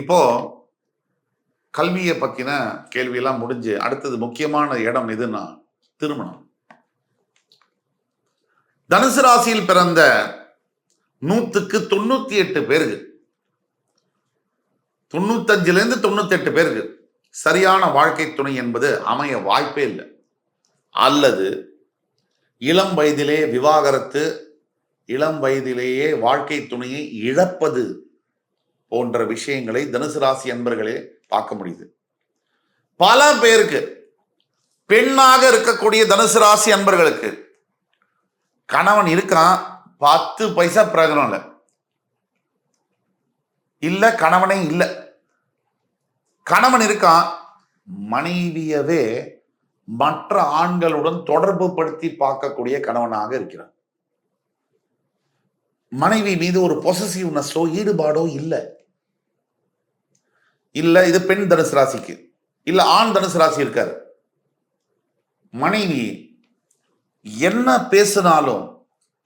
இப்போ கல்வியை பற்றின கேள்வியெல்லாம் முடிஞ்சு அடுத்தது முக்கியமான இடம் எதுன்னா திருமணம். தனுசு ராசியில் பிறந்த நூத்துக்கு தொண்ணூத்தி எட்டு பேருக்கு தொண்ணூத்தஞ்சுல இருந்து தொண்ணூத்தி எட்டு பேருக்கு சரியான வாழ்க்கை துணை என்பது அமைய வாய்ப்பே இல்லை. அல்லது இளம் வயதிலே விவாகரத்து இளம் வயதிலேயே வாழ்க்கை துணையை இழப்பது போன்ற விஷயங்களை தனுசு ராசி அன்பர்களே பார்க்க முடியுது. பல பேருக்கு பெண்ணாக இருக்கக்கூடிய தனுசு ராசி அன்பர்களுக்கு கணவன் இருக்கான் பத்து பைசா பிரயோஜனம் இல்லை. இல்ல கணவனே இல்லை. கணவன் இருக்கான் மனைவியவே மற்ற ஆண்களுடன் தொடர்பு படுத்தி பார்க்கக்கூடிய கணவனாக இருக்கிறான் மனைவி மீது ஒரு பொசசிவ்னஸோ ஈடுபாடோ இல்லை. இல்ல இது பெண் தனுசு ராசிக்கு. இல்ல ஆண் தனுசு ராசி இருக்காரு. மனைவி என்ன பேசினாலும்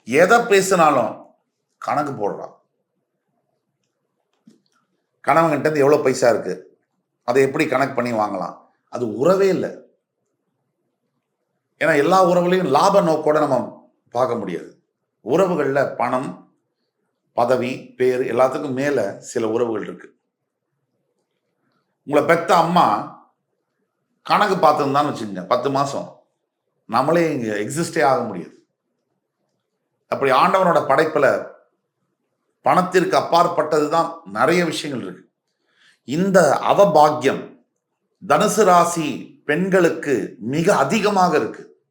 எதை பேசினாலும் கணக்கு போடுறான் கணவன்கிட்ட இருந்து எவ்வளவு பைசா இருக்கு? அதை எப்படி கணக்கு பண்ணி வாங்கலாம்? அது உறவே இல்லை. ஏன்னா எல்லா உறவுகளையும் லாப நோக்கோட நம்ம பார்க்க முடியாது. உறவுகளில் பணம் பதவி பேர் எல்லாத்துக்கும் மேல சில உறவுகள் இருக்கு. உங்களை பெத்த அம்மா கணக்கு பார்த்துருந்தான்னு வச்சுக்கோங்க பத்து மாசம். நம்மளே இங்க எக்ஸிஸ்டே ஆக முடியாது. அப்படி ஆண்டவனோட படைப்புல பணத்திற்கு அப்பாற்பட்டது தான் நிறைய விஷயங்கள் இருக்கு. இந்த அவபாக்கியம் தனுசு ராசி பெண்களுக்கு மிக அதிகமாக இருக்கு.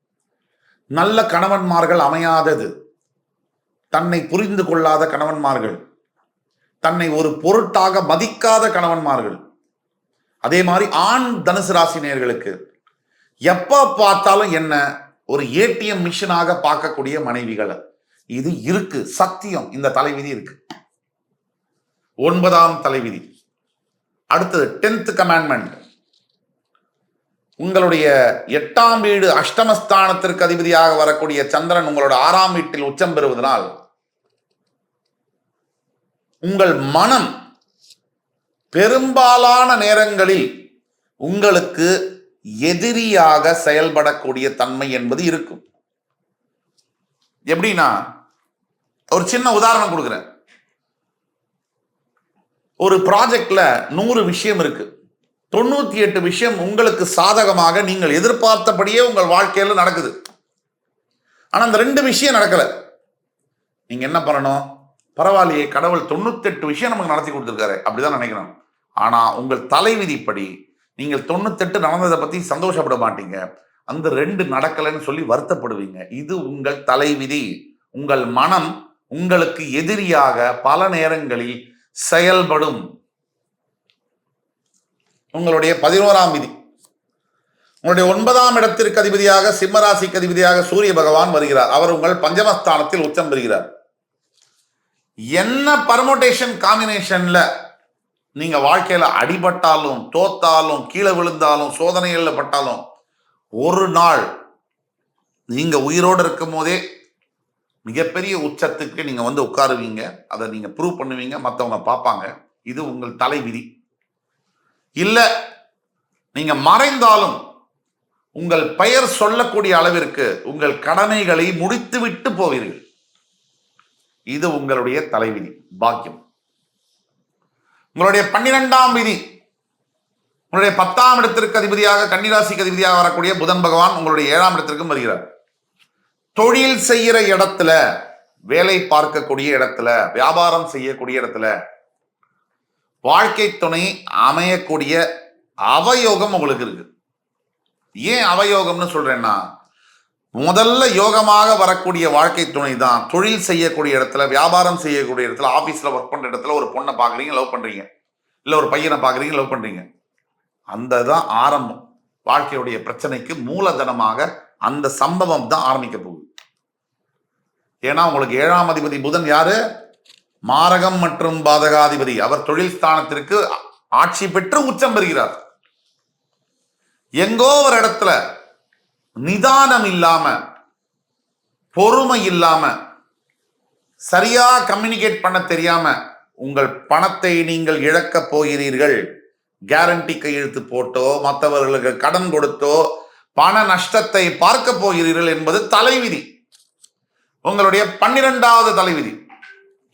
நல்ல கணவன்மார்கள் அமையாதது. தன்னை புரிந்து கொள்ளாத கணவன்மார்கள் தன்னை ஒரு பொருட்டாக மதிக்காத கணவன்மார்கள். அதே மாதிரி ஆண் தனுசு ராசி நேயர்களுக்கு எப்ப பார்த்தாலும் என்ன ஒரு ஏடிஎம் மிஷினாக பார்க்கக்கூடிய மனைவிகளை. இது இருக்கு சத்தியம். இந்த தலைவிதி இருக்கு. ஒன்பதாம் தலைவிதி. அடுத்தது டென்த் கமாண்ட்மெண்ட். உங்களுடைய எட்டாம் வீடு அஷ்டமஸ்தானத்திற்கு அதிபதியாக வரக்கூடிய சந்திரன் உங்களோட ஆறாம் வீட்டில் உச்சம் பெறுவதனால் உங்கள் மனம் பெரும்பாலான நேரங்களில் உங்களுக்கு எதிரியாக செயல்படக்கூடிய தன்மை என்பது இருக்கும். எப்படின்னா ஒரு சின்ன உதாரணம் கொடுக்குறேன். ஒரு ப்ராஜெக்ட்ல நூறு விஷயம் இருக்கு. தொண்ணூத்தி எட்டு விஷயம் உங்களுக்கு சாதகமாக நீங்கள் எதிர்பார்த்தபடியே உங்கள் வாழ்க்கையில் நடக்குது. ஆனா அந்த ரெண்டு விஷயம் நடக்கல. நீங்க என்ன பண்ணணும்? பரவாயில்லையே கடவுள் தொண்ணூத்தெட்டு விஷயம் நமக்கு நடத்தி கொடுத்துருக்காரு. அப்படிதான் நினைக்கிறோம் ஆனா உங்கள் தலைவிதிப்படி நீங்கள் தொண்ணூத்தெட்டு நடந்ததை பத்தி சந்தோஷப்பட மாட்டீங்க. அந்த ரெண்டு நடக்கலைன்னு சொல்லி வருத்தப்படுவீங்க. இது உங்கள் தலைவிதி. உங்கள் மனம் உங்களுக்கு எதிரியாக பல நேரங்களில் செயல்படும். உங்களுடைய பதினோராம் விதி. உங்களுடைய ஒன்பதாம் இடத்திற்கு அதிபதியாக சிம்மராசிக்கு அதிபதியாக சூரிய பகவான் வருகிறார். அவர் உங்கள் பஞ்சமஸ்தானத்தில் உச்சம் பெறுகிறார். என்ன பர்மோட்டேஷன் காம்பினேஷன்ல நீங்க வாழ்க்கையில அடிபட்டாலும் தோத்தாலும் கீழே விழுந்தாலும் சோதனைகள்ல பட்டாலும் ஒரு நாள் நீங்க உயிரோடு இருக்கும் போதே மிகப்பெரிய உச்சத்துக்கு நீங்க வந்து உட்காருவீங்க. அதை நீங்க ப்ரூவ் பண்ணுவீங்க. மற்றவங்க பார்ப்பாங்க. இது உங்கள் தலைவிதி. இல்ல நீங்க மறைந்தாலும் உங்கள் பெயர் சொல்லக்கூடிய அளவிற்கு உங்கள் கடமைகளை முடித்து விட்டு போவீர்கள். இது உங்களுடைய தலைவிதி பாக்கியம். உங்களுடைய பன்னிரெண்டாம் விதி உங்களுடைய பத்தாம் இடத்திற்கு அதிபதியாக கன்னிராசிக்கு அதிபதியாக வரக்கூடிய புதன் பகவான் உங்களுடைய ஏழாம் இடத்திற்கும் வருகிறார். தொழில் செய்கிற இடத்துல வேலை பார்க்கக்கூடிய இடத்துல வியாபாரம் செய்யக்கூடிய இடத்துல வாழ்க்கை துணை அமையக்கூடிய அவயோகம் உங்களுக்கு இருக்கு. ஏன் அவயோகம்னு சொல்றேன்னா முதல்ல யோகமாக வரக்கூடிய வாழ்க்கை துணை தான் தொழில் செய்யக்கூடிய இடத்துல வியாபாரம் செய்யக்கூடிய இடத்துல ஆபீஸ்ல ஒர்க் பண்ற இடத்துல ஒரு பொண்ணை பாக்குறீங்க லவ் பண்றீங்க. இல்ல ஒரு பையனை பாக்குறீங்க லவ் பண்றீங்க. அந்த தான் ஆரம்பம். வாழ்க்கையுடைய பிரச்சனைக்கு மூலதனமாக அந்த சம்பவம் தான் ஆரம்பிக்க போகுது. ஏன்னா உங்களுக்கு ஏழாம் அதிபதி புதன் யாரு? மாரகம் மற்றும் பாதகாதிபதி. அவர் தொழில் ஸ்தானத்திற்கு ஆட்சி பெற்று உச்சம் பெறுகிறார். எங்கோ ஒரு இடத்துல நிதானம் இல்லாம பொறுமை இல்லாம சரியா கம்யூனிகேட் பண்ண தெரியாம உங்கள் பணத்தை நீங்கள் இழக்கப் போகிறீர்கள். கேரண்டி கையெழுத்து போட்டோ மற்றவர்களுக்கு கடன் கொடுத்தோ பண நஷ்டத்தை பார்க்க போகிறீர்கள் என்பது தலைவிதி. உங்களுடைய பன்னிரெண்டாவது தலைவிதி.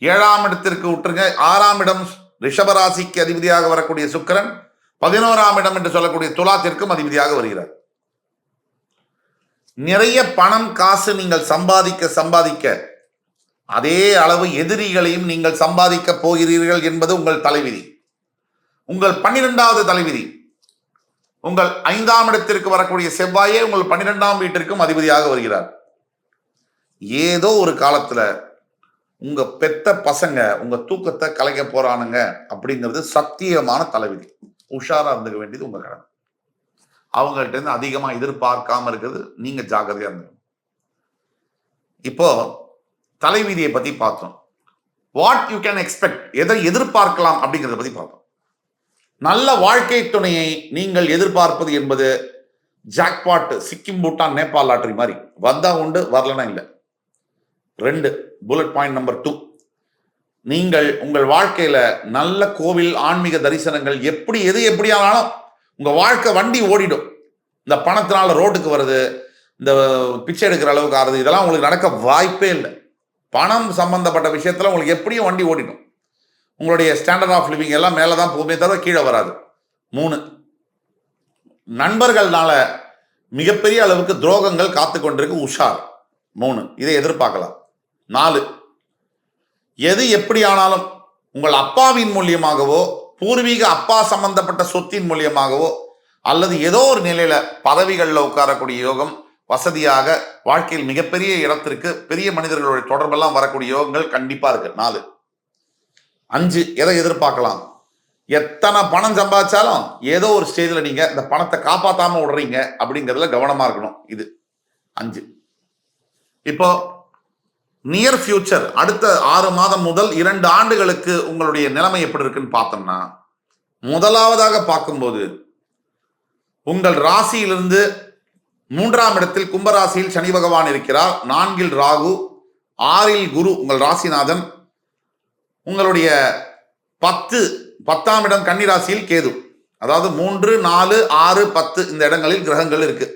ஏழாம் இடத்திற்கு விட்டுருங்க ஆறாம் இடம் ரிஷபராசிக்கு அதிபதியாக வரக்கூடிய சுக்கிரன் பதினோராம் இடம் என்று சொல்லக்கூடிய துலாத்திற்கும் அதிபதியாக வருகிறார். நிறைய பணம் காசு நீங்கள் சம்பாதிக்க சம்பாதிக்க. அதே அளவு எதிரிகளையும் நீங்கள் சம்பாதிக்க போகிறீர்கள் என்பது உங்கள் தலைவிதி. உங்கள் பன்னிரெண்டாவது தலைவிதி. உங்கள் ஐந்தாம் இடத்திற்கு வரக்கூடிய செவ்வாயே உங்கள் பன்னிரெண்டாம் வீட்டிற்கும் அதிபதியாக வருகிறார். ஏதோ ஒரு காலத்துல உங்க பெத்த பசங்க உங்க தூக்கத்தை கலைக்க போறானுங்க அப்படிங்கிறது சத்தியமான தலைவிதி. உஷாரா இருந்துக்க வேண்டியது உங்க கடமை. அவங்கள்ட்ட இருந்து அதிகமா எதிர்பார்க்காம இருக்கிறது. நீங்க ஜாக்கிரதையா இருந்துக்கணும். இப்போ தலைவிதியை பத்தி பார்த்தோம். வாட் யூ கேன் எக்ஸ்பெக்ட் எதை எதிர்பார்க்கலாம் அப்படிங்கிறத பத்தி பார்த்தோம். நல்ல வாழ்க்கை துணையை நீங்கள் எதிர்பார்ப்பது என்பது ஜாக்பாட் சிக்கிம் பூட்டான் நேபாள் லாட்டரி மாதிரி. வந்தா உண்டு வரலனா இல்லை. ரெண்டு புல்லட் பாயிண்ட் நம்பர் டூ நீங்கள் உங்கள் வாழ்க்கையில நல்ல கோவில் ஆன்மீக தரிசனங்கள் எப்படி எது எப்படி உங்கள் உங்க வாழ்க்கை வண்டி ஓடிடும். இந்த பணத்தினால ரோட்டுக்கு வருது இந்த பிச்சை எடுக்கிற அளவுக்கு ஆறுது இதெல்லாம் உங்களுக்கு நடக்க வாய்ப்பே இல்லை. பணம் சம்பந்தப்பட்ட விஷயத்துல உங்களுக்கு எப்படியும் வண்டி ஓடிடும். உங்களுடைய ஸ்டாண்டர்ட் ஆஃப் லிவிங் எல்லாம் மேலே தான் போகுமே தவிர கீழே வராது. மூணு நண்பர்கள்னால மிகப்பெரிய அளவுக்கு துரோகங்கள் காத்து கொண்டிருக்கு உஷார். மூணு இதை எதிர்பார்க்கலாம். நாலு எது எப்படி ஆனாலும் உங்கள் அப்பாவின் மூலியமாகவோ பூர்வீக அப்பா சம்பந்தப்பட்ட சொத்தின் மூலியமாகவோ அல்லது ஏதோ ஒரு நிலையில பதவிகளில் உட்காரக்கூடிய யோகம் வசதியாக வாழ்க்கையில் மிகப்பெரிய இடத்திற்கு பெரிய மனிதர்களுடைய தொடர்பெல்லாம் வரக்கூடிய யோகங்கள் கண்டிப்பா இருக்கு. நாலு. அஞ்சு எதை எதிர்பார்க்கலாம்? எத்தனை பணம் சம்பாதிச்சாலும் ஏதோ ஒரு ஸ்டேஜில் நீங்க இந்த பணத்தை காப்பாத்தாம விடுறீங்க அப்படிங்கிறதுல கவனமா இருக்கணும். இது. அஞ்சு. இப்போ நியர் ஃபியூச்சர் அடுத்த ஆறு மாதம் முதல் இரண்டு ஆண்டுகளுக்கு உங்களுடைய நிலைமை எப்படி இருக்குன்னு பார்த்தோம்னா முதலாவதாக பார்க்கும்போது உங்கள் ராசியிலிருந்து மூன்றாம் இடத்தில் கும்பராசியில் சனி பகவான் இருக்கிறார். நான்கில் ராகு ஆறில் குரு உங்கள் ராசிநாதன். உங்களுடைய பத்து பத்தாம் இடம் கன்னிராசியில் கேது. அதாவது மூன்று நாலு ஆறு பத்து இந்த இடங்களில் கிரகங்கள் இருக்கு.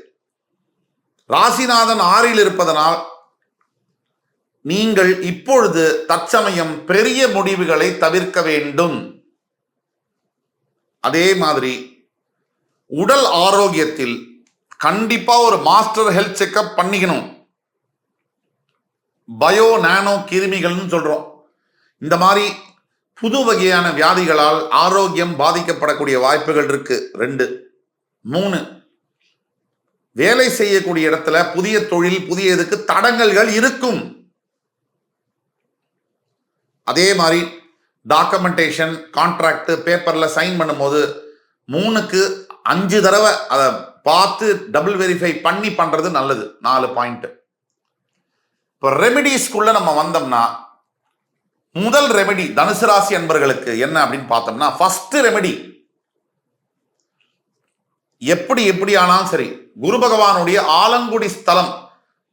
ராசிநாதன் ஆறில் இருப்பதனால் நீங்கள் இப்பொழுது தற்சமயம் பெரிய முடிவுகளை தவிர்க்க வேண்டும். அதே மாதிரி உடல் ஆரோக்கியத்தில் கண்டிப்பா ஒரு மாஸ்டர் ஹெல்த் செக்அப் பண்ணிக்கணும். பயோ நானோ கிருமிகள்னு சொல்றோம். இந்த மாதிரி புது வகையான வியாதிகளால் ஆரோக்கியம் பாதிக்கப்படக்கூடிய வாய்ப்புகள் இருக்கு. ரெண்டு. மூணு. வேலை செய்யக்கூடிய இடத்துல புதிய தொழில் புதிய இதுக்கு தடங்கல்கள் இருக்கும். அதே மாதிரி டாக்குமெண்டேஷன் கான்ட்ராக்ட் பேப்பர்ல சைன் பண்ணும்போது மூணுக்கு அஞ்சு தடவை அதை பார்த்து டபுள் வெரிஃபை பண்ணி பண்றது நல்லது. நாலு பாயிண்ட் இப்போ ரெமெடிஸ்க்குள்ள நம்ம வந்தோம்னா முதல் ரெமெடி தனுசு ராசி அன்பர்களுக்கு என்ன அப்படின்னு பார்த்தோம்னா ஃபர்ஸ்ட் ரெமெடி எப்படி எப்படி ஆனாலும் சரி குரு பகவானுடைய ஆலங்குடி ஸ்தலம்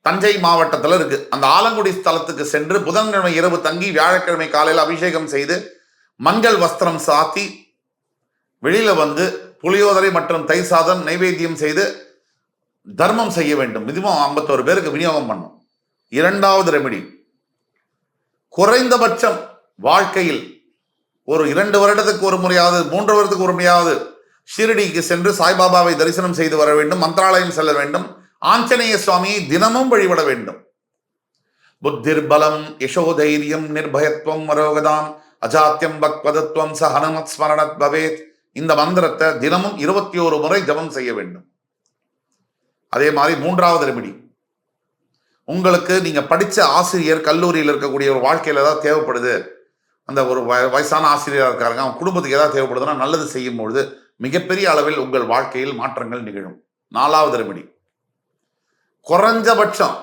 தஞ்சை மாவட்டத்தில் இருக்கு. அந்த ஆலங்குடி ஸ்தலத்துக்கு சென்று புதன்கிழமை இரவு தங்கி வியாழக்கிழமை காலையில் அபிஷேகம் செய்து மஞ்சள் வஸ்திரம் சாத்தி வெளியில வந்து புளியோதரை மற்றும் தை சாதம் நைவேத்தியம் செய்து தர்மம் செய்ய வேண்டும். மினிமம் ஐம்பத்தோரு பேருக்கு விநியோகம் பண்ணும். இரண்டாவது ரெமெடி. குறைந்தபட்சம் வாழ்க்கையில் ஒரு இரண்டு வருடத்துக்கு ஒரு முறையாவது மூன்று வருடத்துக்கு ஒரு முறையாவது ஷிரடிக்கு சென்று சாய்பாபாவை தரிசனம் செய்து வர வேண்டும். மந்திராலயம் செல்ல வேண்டும். ஆஞ்சநேய சுவாமியை தினமும் வழிபட வேண்டும். புத்திர் பலம் யசோதைரியம் நிர்பயத்துவம் மரோகதாம் அஜாத்தியம் பக்வதத்துவம் ச ஹனுமத் ஸ்மரணத் பவேத். இந்த மந்திரத்தை தினமும் இருபத்தி ஒரு முறை ஜபம் செய்ய வேண்டும். அதே மாதிரி மூன்றாவது ரெமிடி. உங்களுக்கு நீங்க படிச்ச ஆசிரியர் கல்லூரியில் இருக்கக்கூடிய ஒரு வாழ்க்கையில ஏதாவது தேவைப்படுது அந்த ஒரு வய- வயசான ஆசிரியராக இருக்காருங்க அவன் குடும்பத்துக்கு ஏதாவது தேவைப்படுதுன்னா நல்லது செய்யும் பொழுது மிகப்பெரிய அளவில் உங்கள் வாழ்க்கையில் மாற்றங்கள் நிகழும். நாலாவது ரெமிடி. குறைஞ்சபட்சம்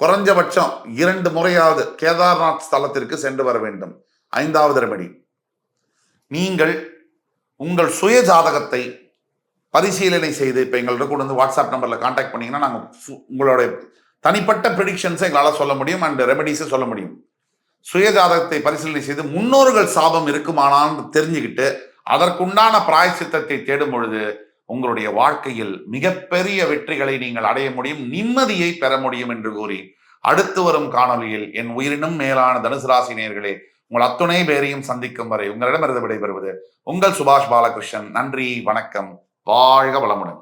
குறைஞ்சபட்சம் இரண்டு முறையாவது கேதார்நாத் ஸ்தலத்திற்கு சென்று வர வேண்டும். ஐந்தாவது ரெமெடி நீங்கள் உங்கள் சுய ஜாதகத்தை பரிசீலனை செய்து இப்போ எங்கள்கிட்ட கொண்டு வந்து வாட்ஸ்அப் நம்பரில் காண்டாக்ட் பண்ணீங்கன்னா நாங்கள் உங்களுடைய தனிப்பட்ட ப்ரிடிக்ஷன்ஸை எங்களால் சொல்ல முடியும் அண்ட் ரெமெடிஸை சொல்ல முடியும். சுயஜாதகத்தை பரிசீலனை செய்து முன்னோர்கள் சாபம் இருக்குமானான்னு தெரிஞ்சுக்கிட்டு அதற்குண்டான பிராயச்சித்தத்தை தேடும் பொழுது உங்களுடைய வாழ்க்கையில் மிகப்பெரிய வெற்றிகளை நீங்கள் அடைய முடியும் நிம்மதியை பெற முடியும் என்று கூறி அடுத்து வரும் காணொளியில் என் உயிரினும் மேலான தனுசு ராசி நேர்களே உங்கள் அத்துணை பேரையும் சந்திக்கும் வரை உங்களிடமிருந்து விடைபெறுவது உங்கள் சுபாஷ் பாலகிருஷ்ணன். நன்றி வணக்கம் வாழ்க வளமுடன்.